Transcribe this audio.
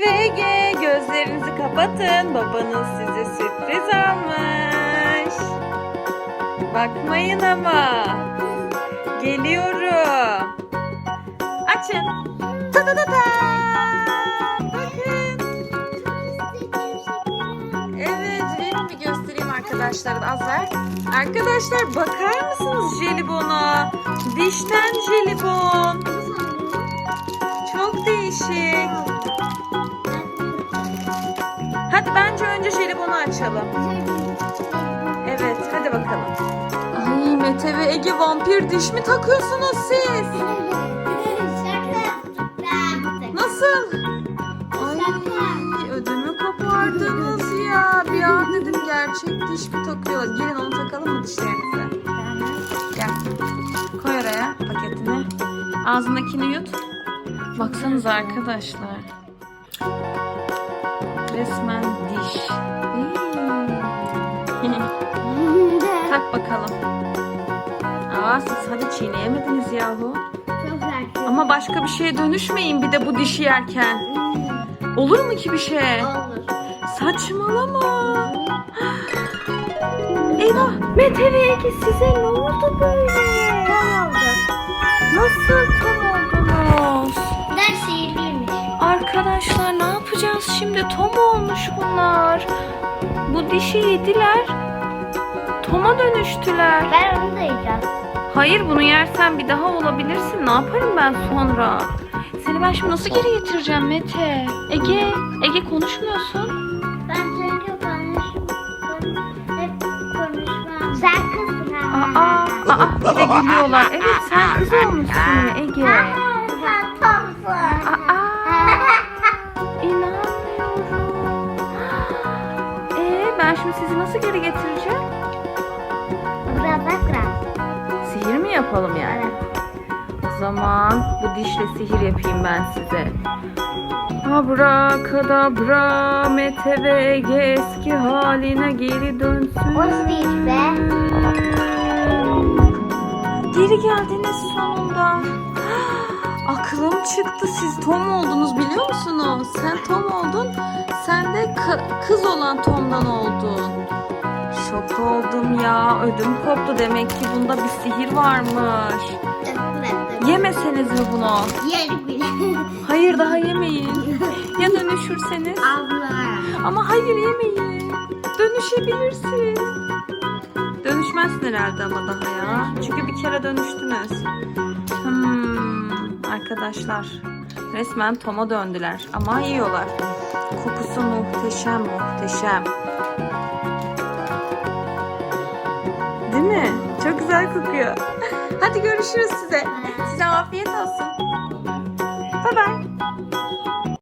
Ege gözlerinizi kapatın. Babanız size sürpriz almış. Bakmayın ama. Geliyorum. Açın. Ta ta ta ta. Bakın. Evet, verin bir göstereyim arkadaşlar. Az. Arkadaşlar bakar mısınız jelibona? Dişten jelibon. Çok değişik. Hadi bence önce jelibonu açalım. Evet, hadi bakalım. Ay Mete ve Ege vampir diş mi takıyorsunuz siz? Nasıl? Ay ödümü kopardınız ya. Bir an dedim gerçek diş mi takıyorlar? Gelin onu takalım mı dişlerinize? Gel. Koy oraya paketini. Ağzındakini yut. Baksanıza arkadaşlar. Resmen diş. Tak bakalım. Aa siz hadi çiğneyemediniz yahu. Ama başka bir şeye dönüşmeyin bir de bu dişi yerken. Olur mu ki bir şey? Saçmalama. Eyvah. Mete ve Ege size ne oldu böyle? Nasıl tam oldunuz? Şimdi? Tom olmuş bunlar. Bu dişi yediler. Tom'a dönüştüler. Ben onu da yiyeceğim. Hayır bunu yersen bir daha olabilirsin. Ne yaparım ben sonra? Seni ben şimdi nasıl geri getireceğim Mete? Ege, Ege konuşmuyorsun. Ben çünkü konuş, hep konuşmam. Sen kızsın ha. Aa, aa, bir de gülüyorlar. Evet sen kız olmuşsun Ege. Ben şimdi sizi nasıl geri getireceğim? Biraz daha kırar. Sihir mi yapalım yani? O zaman bu dişle sihir yapayım ben size. Abrakadabra Mete ve eski haline geri dönsün. O nasıl bir iş be? Geri geldiniz sonunda. Aklım çıktı. Siz Tom oldunuz biliyor musunuz? Sen Tom oldun. Sen de kı- kız olan Tom'dan oldun. Şok oldum ya. Ödüm koptu. Demek ki bunda bir sihir varmış. Yemeseniz mi bunu? Yerim bile. Hayır daha yemeyin. Ya dönüşürseniz? Abla. Ama hayır yemeyin. Dönüşebilirsin. Dönüşmezsin herhalde ama daha ya. Çünkü bir kere dönüştünüz. Hmm, arkadaşlar resmen Tom'a döndüler ama yiyorlar. Kokusu muhteşem muhteşem. Değil mi? Çok güzel kokuyor. Hadi görüşürüz size. Size afiyet olsun. Bye bye.